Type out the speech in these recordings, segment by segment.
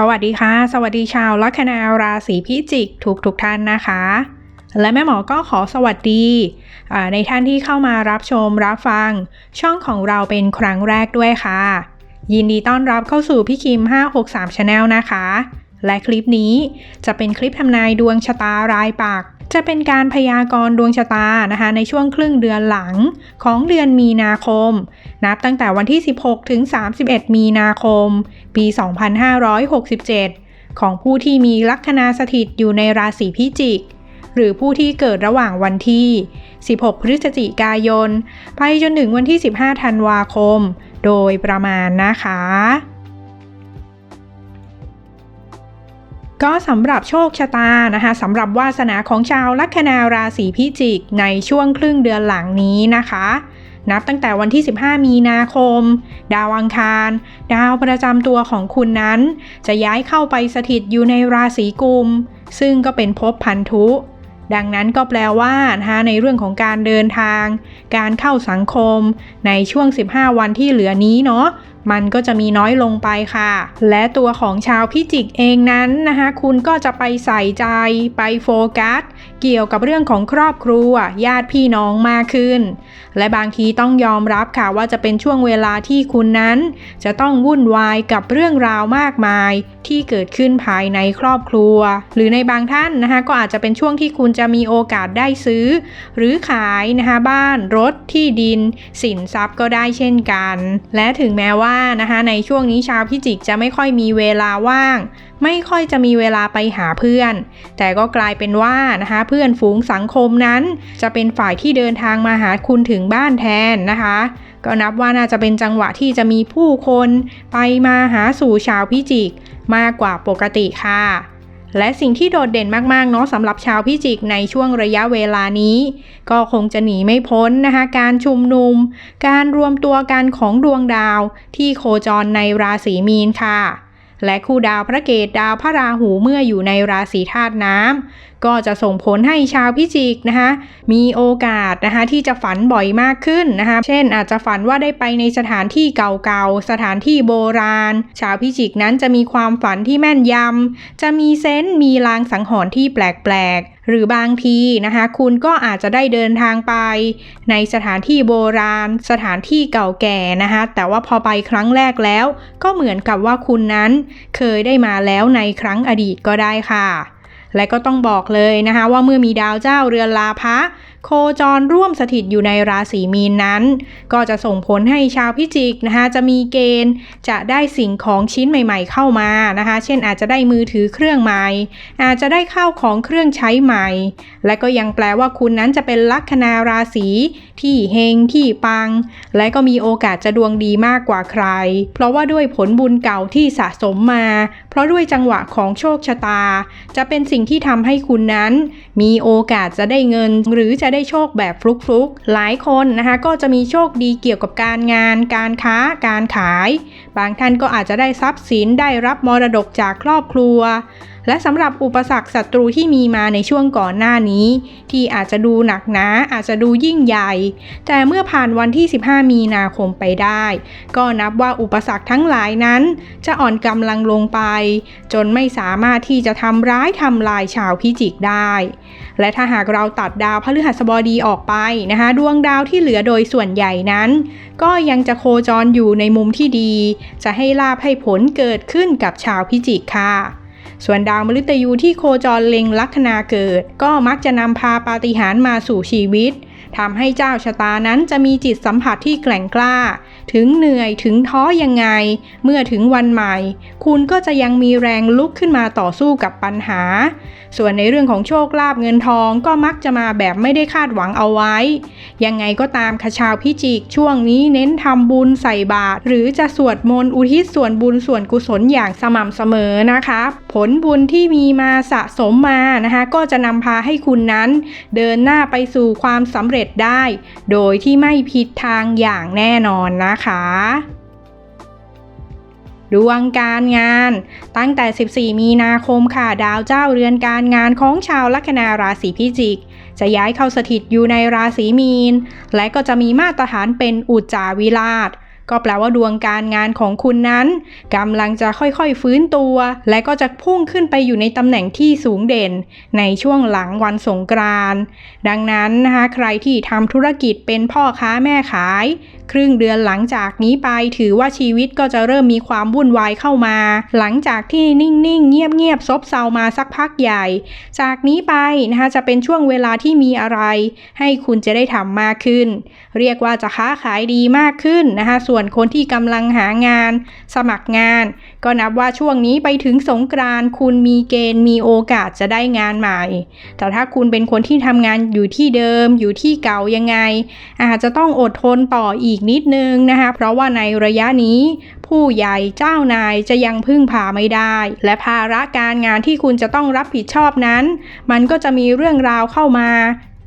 สวัสดีค่ะ สวัสดีชาวลัคนาราศีพิจิกทุกทุกท่านนะคะ และแม่หมอก็ขอสวัสดีในท่านที่เข้ามารับชมรับฟัง ช่องของเราเป็นครั้งแรกด้วยค่ะ ยินดีต้อนรับเข้าสู่พี่คิม 563 Channel นะคะ และคลิปนี้จะเป็นคลิปทำนายดวงชะตารายปัก จะเป็นการพยากรณ์ดวงชะตานะคะในช่วงครึ่งเดือนหลังของเดือนมีนาคม นับตั้งแต่วันที่ 16 ถึง 31 มีนาคม ปี 2567 ของผู้ที่มีลัคนาสถิตอยู่ในราศีพิจิก หรือผู้ที่เกิดระหว่างวันที่ 16 พฤศจิกายน ไปจนถึงวันที่ 15 ธันวาคม โดยประมาณนะคะ ก็สำหรับโชคชะตานะคะสำหรับวาสนาของชาวลัคนาราศีพิจิกในช่วงครึ่งเดือนหลังนี้นะคะ นับตั้งแต่วันที่ 15 มีนาคม ดาวอังคาร ดาวประจำตัวของคุณนั้น จะย้ายเข้าไปสถิตอยู่ในราศีกุม ซึ่งก็เป็นภพพันธุ ดังนั้นก็แปลว่านะคะในเรื่องของการเดินทาง การเข้าสังคม ในช่วง 15 วันที่เหลือนี้เนาะมันก็จะมีน้อยลงไปค่ะ และตัวของชาวพิจิกเองนั้นนะคะคุณก็จะไปใส่ใจไปโฟกัส เกี่ยวกับเรื่องของครอบครัวญาติพี่น้องมากขึ้น และบางทีต้องยอมรับค่ะว่าจะเป็นช่วงเวลาที่คุณนั้น จะต้องวุ่นวายกับเรื่องราวมากมาย ที่เกิดขึ้นภายในครอบครัว หรือในบางท่านนะคะก็อาจจะเป็นช่วงที่คุณจะมีโอกาสได้ซื้อ หรือขายนะคะบ้านรถที่ดิน สินทรัพย์ก็ได้เช่นกัน และถึงแม้ว่านะคะในช่วงนี้ชาวพิจิกจะไม่ค่อยมีเวลาว่างไม่ค่อยจะมีเวลาไปหาเพื่อน แต่ก็กลายเป็นว่านะคะเพื่อนฝูงสังคมนั้น จะเป็นฝ่ายที่เดินทางมาหาคุณถึงบ้านแทนนะคะ ก็นับว่าน่าจะเป็นจังหวะที่จะมีผู้คนไปมาหาสู่ชาวพิจิกมากกว่าปกติค่ะและสิ่งที่โดดเด่นมากๆเนาะสำหรับชาวพิจิกในช่วงระยะเวลานี้ ก็คงจะหนีไม่พ้นนะคะ การชุมนุม การรวมตัวกันของดวงดาวที่โคจรในราศีมีนค่ะ และคู่ดาวพระเกตดาวพระราหูเมื่ออยู่ในราศีธาตุน้ำก็จะส่งผลให้ชาวพิจิกนะคะ มีโอกาสนะคะที่จะฝันบ่อยมากขึ้นนะคะ เช่นอาจจะฝันว่าได้ไปในสถานที่เก่าๆ สถานที่โบราณ ชาวพิจิกนั้นจะมีความฝันที่แม่นยำ จะมีเซนส์มีลางสังหรณ์ที่แปลกๆ หรือบางทีนะคะ คุณก็อาจจะได้เดินทางไป ในสถานที่โบราณ สถานที่เก่าแก่นะคะ แต่ว่าพอไปครั้งแรกแล้ว ก็เหมือนกับว่าคุณนั้น เคยได้มาแล้วในครั้งอดีตก็ได้ค่ะ และก็ต้องบอกเลยนะคะว่าเมื่อมีดาวเจ้าเรือนลาภะโคจรร่วมสถิตอยู่ในราศีมีนนั้น ก็จะส่งผลให้ชาวพิจิกนะคะจะมีเกณฑ์จะได้สิ่งของชิ้นใหม่ ๆ เข้ามานะคะ เช่นอาจจะได้มือถือเครื่องใหม่ อาจจะได้ข้าวของเครื่องใช้ใหม่ และก็ยังแปลว่าคุณนั้นจะเป็นลัคนาราศีที่เฮงที่ปัง และก็มีโอกาสจะดวงดีมากกว่าใคร เพราะว่าด้วยผลบุญเก่าที่สะสมมา เพราะด้วยจังหวะของโชคชะตา จะเป็นสิ่งที่ทำให้คุณนั้น มีโอกาสจะได้เงิน หรือจะได้โชคแบบฟลุกๆ หลายคนนะคะก็จะมีโชคดีเกี่ยวกับการงาน การค้า การขาย บางท่านก็อาจจะได้ทรัพย์สินได้รับมรดกจากครอบครัวและสำหรับอุปสรรคศัตรูที่มีมาในช่วงก่อนหน้านี้ ที่อาจจะดูหนักหนาอาจจะดูยิ่งใหญ่ แต่เมื่อผ่านวันที่ 15 มีนาคมไปได้ ก็นับว่าอุปสรรคทั้งหลายนั้น จะอ่อนกำลังลงไป จนไม่สามารถที่จะทำร้ายทำลายชาวพิจิกได้ และถ้าหากเราตัดดาวพฤหัสบดีออกไปนะคะดวงดาวที่เหลือโดยส่วนใหญ่นั้น ก็ยังจะโคจรอยู่ในมุมที่ดี จะให้ลาภให้ผลเกิดขึ้นกับชาวพิจิกค่ะส่วนดาวมฤตยูที่โคจรเล็งลัคนาเกิด ก็มักจะนำพาปาฏิหาริย์มาสู่ชีวิต ทำให้เจ้าชะตานั้นจะมีจิตสัมผัสที่แกร่งกล้า ถึงเหนื่อยถึงท้อยังไง เมื่อถึงวันใหม่ คุณก็จะยังมีแรงลุกขึ้นมาต่อสู้กับปัญหา ส่วนในเรื่องของโชคลาภเงินทองก็มักจะมาแบบไม่ได้คาดหวังเอาไว้ ยังไงก็ตามขชาวพิจิกช่วงนี้เน้นทำบุญใส่บาตรหรือจะสวดมนต์อุทิศส่วนบุญส่วนกุศลอย่างสม่ำเสมอนะคะ ผลบุญที่มีมาสะสมมานะคะก็จะนำพาให้คุณนั้น เดินหน้าไปสู่ความสำเร็จจได้ โดยที่ไม่ผิดทางอย่างแน่นอนนะคะดวงการงาน ตั้งแต่ 14 มีนาคมค่ะ ดาวเจ้าเรือนการงานของชาวลัคนาราศีพิจิก จะย้ายเข้าสถิตอยู่ในราศีมีน และก็จะมีมาตรฐานเป็นอุจจาวิราช ก็แปลว่าดวงการงานของคุณนั้นกำลังจะค่อยๆฟื้นตัว และก็จะพุ่งขึ้นไปอยู่ในตำแหน่งที่สูงเด่น ในช่วงหลังวันสงกรานต์ดังนั้นนะคะใครที่ทำธุรกิจเป็นพ่อค้าแม่ขาย ครึ่งเดือนหลังจากนี้ไปถือว่าชีวิตก็จะเริ่มมีความวุ่นวายเข้ามา หลังจากที่นิ่งๆ เงียบๆซบเซามาสักพักใหญ่ จากนี้ไปนะคะจะเป็นช่วงเวลาที่มีอะไร ให้คุณจะได้ทำมากขึ้น เรียกว่าจะค้าขายดีมากขึ้นนะคะส่วนนคนที่กำลังหางาน สมัครงาน ก็นับว่าช่วงนี้ไปถึงสงกรานต์คุณมีเกณฑ์มีโอกาสจะได้งานใหม่ แต่ถ้าคุณเป็นคนที่ทำงานอยู่ที่เดิม อยู่ที่เก่ายังไง อาจจะต้องอดทนต่ออีกนิดนึงนะคะ เพราะว่าในระยะนี้ผู้ใหญ่เจ้านายจะยังพึ่งพาไม่ได้ และภาระการงานที่คุณจะต้องรับผิดชอบนั้น มันก็จะมีเรื่องราวเข้ามา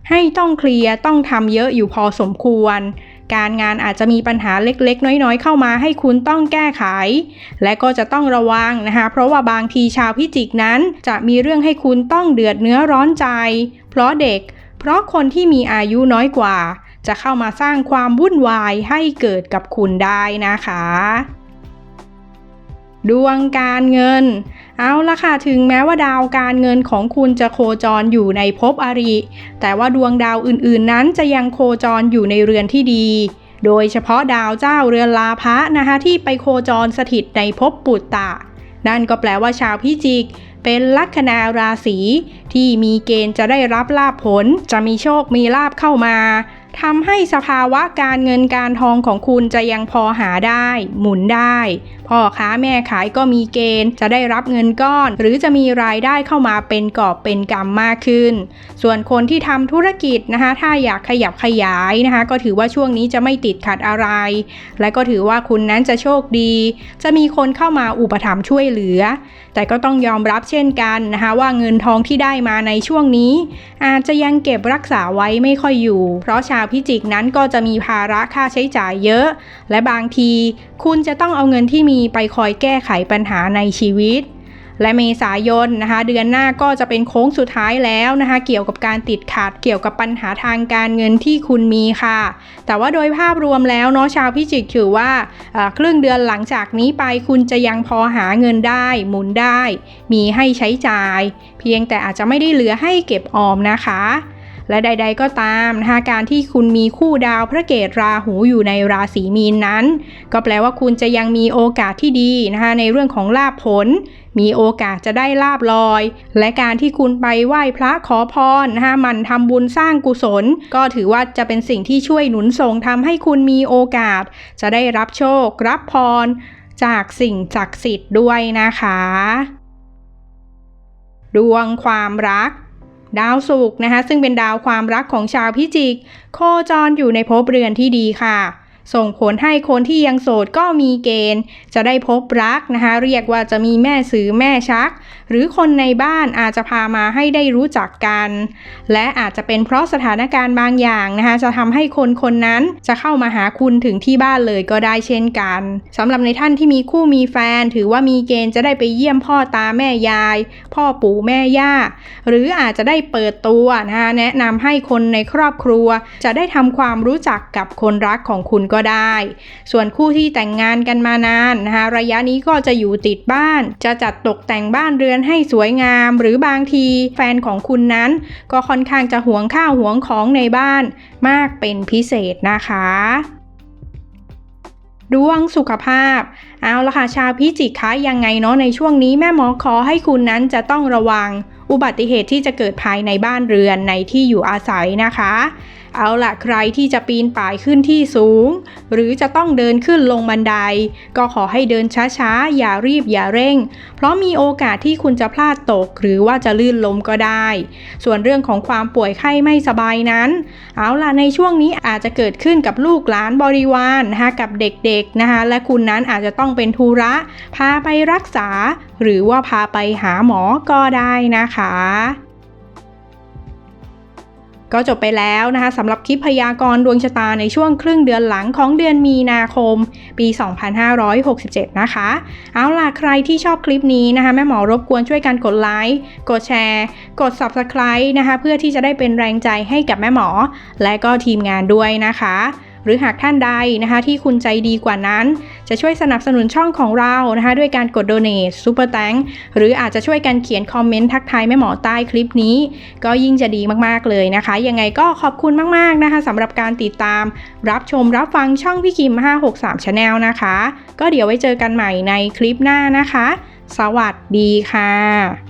ให้ต้องเคลียร์ต้องทำเยอะอยู่พอสมควร การงานอาจจะมีปัญหาเล็กๆ น้อยๆ เข้ามาให้คุณต้องแก้ไข และก็จะต้องระวังนะคะ เพราะว่าบางทีชาวพิจิกนั้น จะมีเรื่องให้คุณต้องเดือดเนื้อร้อนใจ เพราะเด็ก เพราะคนที่มีอายุน้อยกว่า จะเข้ามาสร้างความวุ่นวายให้เกิดกับคุณได้นะคะ ดวงการเงิน เอาละค่ะถึงแม้ว่าดาวการเงินของคุณจะโคจรอยู่ในภพอริ แต่ว่าดวงดาวอื่นๆ นั้นจะยังโคจรอยู่ในเรือนที่ดี โดยเฉพาะดาวเจ้าเรือนลาภะนะคะที่ไปโคจรสถิตในภพปุตตะ นั่นก็แปลว่าชาวพิจิก เป็นลัคนาราศีที่มีเกณฑ์จะได้รับลาภผล จะมีโชคมีลาภเข้ามาทำให้สภาวะการเงินการทองของคุณจะยังพอหาได้ หมุนได้ พ่อค้าแม่ขายก็มีเกณฑ์จะได้รับเงินก้อน หรือจะมีรายได้เข้ามาเป็นกอบเป็นกำมากขึ้น ส่วนคนที่ทำธุรกิจนะคะ ถ้าอยากขยับขยายนะคะ ก็ถือว่าช่วงนี้จะไม่ติดขัดอะไร และก็ถือว่าคุณนั้นจะโชคดี จะมีคนเข้ามาอุปถัมภ์ช่วยเหลือ แต่ก็ต้องยอมรับเช่นกันนะคะว่าเงินทองที่ได้มาในช่วงนี้ อาจจะยังเก็บรักษาไว้ไม่ค่อยอยู่ เพราะชาวพิจิกนั้นก็จะมีภาระค่าใช้จ่ายเยอะ และบางที คุณจะต้องเอาเงินที่มีไปคอยแก้ไขปัญหาในชีวิต และเมษายนนะคะ เดือนหน้าก็จะเป็นโค้งสุดท้ายแล้วนะคะ เกี่ยวกับการติดขัดเกี่ยวกับปัญหาทางการเงินที่คุณมีค่ะ แต่ว่าโดยภาพรวมแล้วเนาะชาวพิจิกถือว่าครึ่งเดือนหลังจากนี้ไปคุณจะยังพอหาเงินได้ หมุนได้ มีให้ใช้จ่าย เพียงแต่อาจจะไม่ได้เหลือให้เก็บออมนะคะ และใด ๆ ก็ตามนะคะการที่คุณมีคู่ดาวพระเกตราหูอยู่ในราศีมีนนั้น ก็แปลว่าคุณจะยังมีโอกาสที่ดีนะคะในเรื่องของลาภผล มีโอกาสจะได้ลาบลอย และการที่คุณไปไหว้พระขอพรนะคะมันทำบุญสร้างกุศล ก็ถือว่าจะเป็นสิ่งที่ช่วยหนุนส่งทำให้คุณมีโอกาส จะได้รับโชค รับพร จากสิ่งศักดิ์สิทธิ์ด้วยนะคะ ดวงความรัก ดาวศุกร์นะคะ ซึ่งเป็นดาวความรักของชาวพิจิก โคจรอยู่ในภพเรือนที่ดีค่ะ ส่งผลให้คนที่ยังโสดก็มีเกณฑ์ จะได้พบรักนะคะ เรียกว่าจะมีแม่สื่อแม่ชัก หรือคนในบ้านอาจจะพามาให้ได้รู้จักกัน และอาจจะเป็นเพราะสถานการณ์บางอย่างนะคะ จะทำให้คนคนนั้นจะเข้ามาหาคุณถึงที่บ้านเลยก็ได้เช่นกันสำหรับในท่านที่มีคู่มีแฟน ถือว่ามีเกณฑ์จะได้ไปเยี่ยมพ่อตาแม่ยาย พ่อปู่แม่ย่า หรืออาจจะได้เปิดตัวนะคะแนะนำให้คนในครอบครัว จะได้ทำความรู้จักกับคนรักของคุณก็ได้ ส่วนคู่ที่แต่งงานกันมานานนะคะระยะนี้ก็จะอยู่ติดบ้าน จะจัดตกแต่งบ้านเรือนให้สวยงาม หรือบางทีแฟนของคุณนั้น ก็ค่อนข้างจะหวงข้าวหวงของในบ้านมากเป็นพิเศษนะคะดวงสุขภาพ เอาละค่ะชาวพิจิกคะยังไงเนาะในช่วงนี้แม่หมอขอให้คุณนั้นจะต้องระวัง อุบัติเหตุที่จะเกิดภายในบ้านเรือนในที่อยู่อาศัยนะคะ เอาละใครที่จะปีนป่ายขึ้นที่สูง หรือจะต้องเดินขึ้นลงบันได ก็ขอให้เดินช้าๆ อย่ารีบอย่าเร่ง เพราะมีโอกาสที่คุณจะพลาดตก หรือว่าจะลื่นล้มก็ได้ ส่วนเรื่องของความป่วยไข้ไม่สบายนั้น เอาล่ะในช่วงนี้อาจจะเกิดขึ้นกับลูกหลานบริวารนะคะกับเด็กๆนะคะและคุณนั้นอาจจะต้องเป็นธุระพาไปรักษา หรือว่าพาไปหาหมอก็ได้นะคะ ก็จบไปแล้วนะคะสำหรับคลิปพยากรณ์ดวงชะตาในช่วงครึ่งเดือนหลังของเดือนมีนาคม ปี 2567 นะคะ เอาล่ะใครที่ชอบคลิปนี้นะคะแม่หมอรบกวนช่วยกันกดไลค์กดแชร์ กด Subscribe นะคะเพื่อที่จะได้เป็นแรงใจให้กับแม่หมอ และก็ทีมงานด้วยนะคะ หรือหากท่านใดนะคะที่คุณใจดีกว่านั้น จะช่วยสนับสนุนช่องของเรานะคะด้วยการกด donate super thank หรืออาจจะช่วยกันเขียนคอมเมนต์ทักทายแม่หมอใต้คลิปนี้ ก็ยิ่งจะดีมากๆเลยนะคะ ยังไงก็ขอบคุณมากๆนะคะสำหรับการติดตาม รับชมรับฟังช่องพี่คิม 563 Channel นะคะ ก็เดี๋ยวไว้เจอกันใหม่ในคลิปหน้านะคะ สวัสดีค่ะ